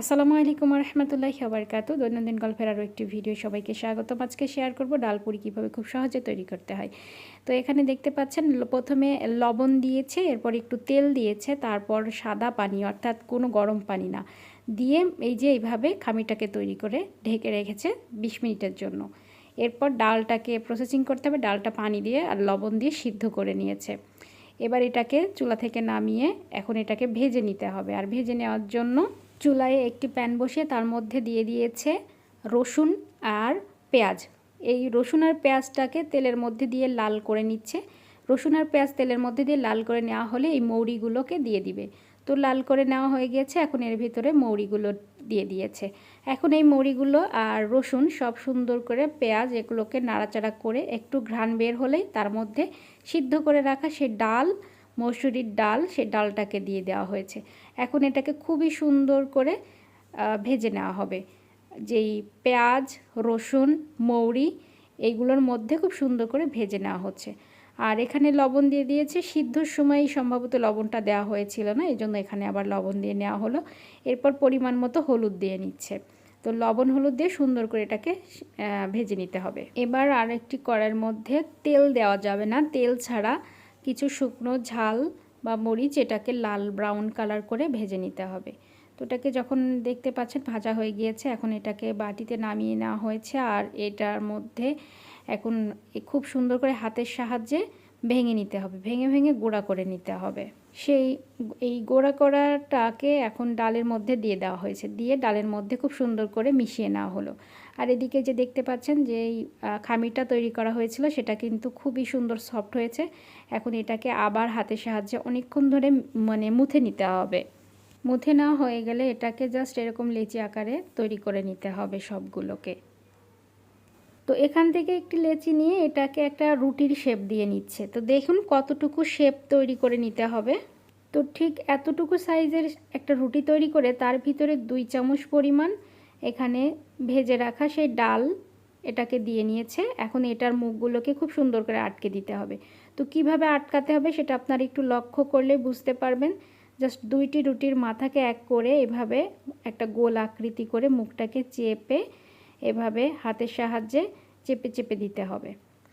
আসসালামু আলাইকুম রহমতুল্লাহ আবরকাত দৈনন্দিন গল্পের আরও একটি ভিডিও সবাইকে স্বাগত আজকে শেয়ার করব ডাল পুরি কীভাবে খুব সহজে তৈরি করতে হয়। তো এখানে দেখতে পাচ্ছেন প্রথমে লবণ দিয়েছে, এরপর একটু তেল দিয়েছে, তারপর সাদা পানি, অর্থাৎ কোনো গরম পানি না, দিয়ে এই যে এইভাবে খামিটাকে তৈরি করে ঢেকে রেখেছে বিশ মিনিটের জন্য। এরপর ডালটাকে প্রসেসিং করতে হবে, ডালটা পানি দিয়ে আর লবণ দিয়ে সিদ্ধ করে নিয়েছে। এবার এটাকে চুলা থেকে নামিয়ে এখন এটাকে ভেজে নিতে হবে। আর ভেজে নেওয়ার জন্য চুলায় একটি প্যান বসিয়ে তার মধ্যে দিয়ে দিয়েছে রসুন আর পেঁয়াজ। এই রসুন আর পেঁয়াজটাকে তেলের মধ্যে দিয়ে লাল করে নিচ্ছে। রসুন আর পেঁয়াজ তেলের মধ্যে দিয়ে লাল করে নেওয়া হলে এই মৌরিগুলোকে দিয়ে দিবে। তো লাল করে নেওয়া হয়ে গিয়েছে, এখন এর ভিতরে মৌরিগুলো দিয়ে দিয়েছে। এখন এই মৌরিগুলো আর রসুন সব সুন্দর করে পেঁয়াজ এগুলোকে নাড়াচাড়া করে একটু ঘ্রাণ বের হলেই তার মধ্যে সিদ্ধ করে রাখা সে ডাল মসুরির ডাল, সে ডালটাকে দিয়ে দেওয়া হয়েছে। এখন এটাকে খুবই সুন্দর করে ভেজে নেওয়া হবে। যেই পেঁয়াজ, রসুন, মৌরি এইগুলোর মধ্যে খুব সুন্দর করে ভেজে নেওয়া হচ্ছে। আর এখানে লবণ দিয়ে দিয়েছে। সিদ্ধর সময় সম্ভবত লবণটা দেওয়া হয়েছিল না এই জন্য এখানে আবার লবণ দিয়ে নেওয়া হলো। এরপর পরিমাণ মতো হলুদ দিয়ে নিচ্ছে। তো লবণ হলুদ দিয়ে সুন্দর করে এটাকে ভেজে নিতে হবে। এবার আরেকটি কড়াইয়ের মধ্যে তেল দেওয়া যাবে না। তেল ছাড়া কিছু শুকনো ঝাল বা মরিচ এটাকে লাল ব্রাউন কালার করে ভেজে নিতে হবে। তো এটাকে যখন দেখতে পাচ্ছেন ভাজা হয়ে গিয়েছে, এখন এটাকে বাটিতে নামিয়ে নেওয়া হয়েছে। আর এটার মধ্যে এখন খুব সুন্দর করে হাতের সাহায্যে ভেঙে নিতে হবে, ভেঙে ভেঙে গোড়া করে নিতে হবে। সেই এই গোড়া করাটাকে এখন ডালের মধ্যে দিয়ে দেওয়া হয়েছে, দিয়ে ডালের মধ্যে খুব সুন্দর করে মিশিয়ে নেওয়া হলো। আর এদিকে যে দেখতে পাচ্ছেন যে এই খামিরটা তৈরি করা হয়েছিল, সেটা কিন্তু খুবই সুন্দর সফট হয়েছে। এখন এটাকে আবার হাতের সাহায্যে অনেকক্ষণ ধরে মানে মুথে নিতে হবে। মুথে নেওয়া হয়ে গেলে এটাকে জাস্ট এরকম লেচি আকারে তৈরি করে নিতে হবে সবগুলোকে। তো এখান থেকে একটি লেচি নিয়ে এটাকে একটা রুটির শেপ দিয়ে নিচ্ছে। তো দেখুন কতটুকু শেপ তৈরি করে নিতে হবে। তো ঠিক এতটুকু সাইজের একটা রুটি তৈরি করে তার ভিতরে দুই চামচ পরিমাণ এখানে ভেজে রাখা সেই ডাল এটাকে দিয়ে নিয়েছে। এখন এটার মুখগুলোকে খুব সুন্দর করে আটকে দিতে হবে। তো কীভাবে আটকাতে হবে সেটা আপনারা একটু লক্ষ্য করলে বুঝতে পারবেন। জাস্ট দুইটি রুটির মাথাকে এক করে এভাবে একটা গোল আকৃতি করে মুখটাকে চেপে এভাবে হাতের সাহায্যে চেপে চেপে দিতে হবে।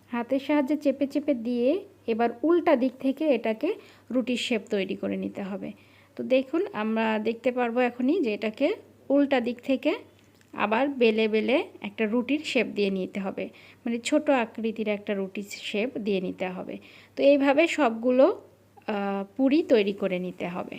হাতের সাহায্যে চেপে চেপে দিয়ে এবার উল্টা দিক থেকে এটাকে রুটির শেপ তৈরি করে নিতে হবে। তো দেখুন, আমরা দেখতে পারব এখনই যে এটাকে উল্টা দিক থেকে আবার বেলে বেলে একটা রুটির শেপ দিয়ে নিতে হবে। মানে ছোট আকৃতির একটা রুটির শেপ দিয়ে নিতে হবে। তো এইভাবে সবগুলো পুরি তৈরি করে নিতে হবে।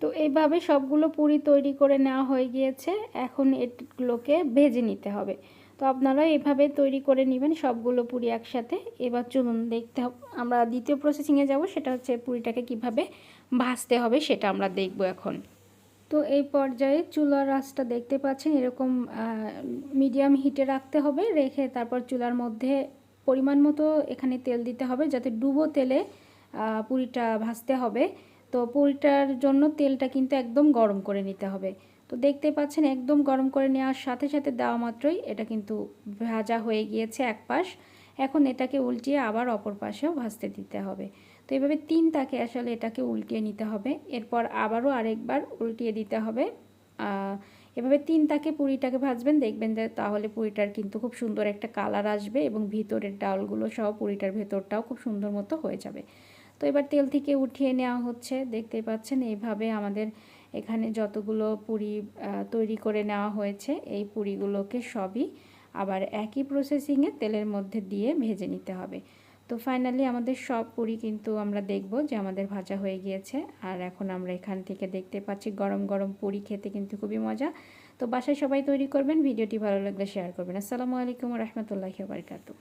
তো এইভাবে সবগুলো পুরি তৈরি করে নেওয়া হয়ে গিয়েছে। এখন এগুলোকে ভেজে নিতে হবে। তো আপনারা এভাবে তৈরি করে নেবেন সবগুলো পুরি একসাথে। এবার চলুন দেখতে আমরা দ্বিতীয় প্রসেসিংয়ে যাব, সেটা হচ্ছে পুরিটাকে কীভাবে ভাজতে হবে সেটা আমরা দেখব এখন। তো এই পর্যায়ে চুলার রাসটা দেখতে পাচ্ছেন, এরকম মিডিয়াম হিটে রাখতে হবে, রেখে তারপর চুলার মধ্যে পরিমাণ মতো এখানে তেল দিতে হবে যাতে ডুবো তেলে পুরিটা ভাজতে হবে। তো পুরিটার জন্য তেলটা কিন্তু একদম গরম করে নিতে হবে। তো দেখতে পাচ্ছেন একদম গরম করে নেওয়ার সাথে সাথে দেওয়া মাত্রই এটা কিন্তু ভাজা হয়ে গিয়েছে এক পাশ। এখন এটাকে উল্টিয়ে আবার অপর পাশেও ভাজতে দিতে হবে। তো এভাবে তিন তাকে আসলে এটাকে উল্টিয়ে নিতে হবে। এরপর আবারও আরেকবার উল্টিয়ে দিতে হবে। এভাবে তিন তাকে পুরিটাকে ভাজবেন, দেখবেন যে তাহলে পুরিটার কিন্তু খুব সুন্দর একটা কালার আসবে এবং ভিতরের ডালগুলো সহ পুরিটার ভেতরটাও খুব সুন্দর মতো হয়ে যাবে। তো এবার তেল থেকে উঠিয়ে নেওয়া হচ্ছে। দেখতেই পাচ্ছেন এইভাবে আমাদের এখানে যতগুলো পুরি তৈরি করে নেওয়া হয়েছে, এই পুরিগুলোকে সবই আবার একই প্রসেসিংয়ে তেলের মধ্যে দিয়ে ভেজে নিতে হবে। তো ফাইনালি আমাদের সব পুরি কিন্তু আমরা দেখব যে আমাদের ভাজা হয়ে গিয়েছে। আর এখন আমরা এখান থেকে দেখতে পাচ্ছি গরম গরম পুরি খেতে কিন্তু খুবই মজা। তো বাসায় সবাই তৈরি করবেন, ভিডিওটি ভালো লাগলে শেয়ার করবেন। আসসালামু আলাইকুম রহমতুল্লাহি বারকাতু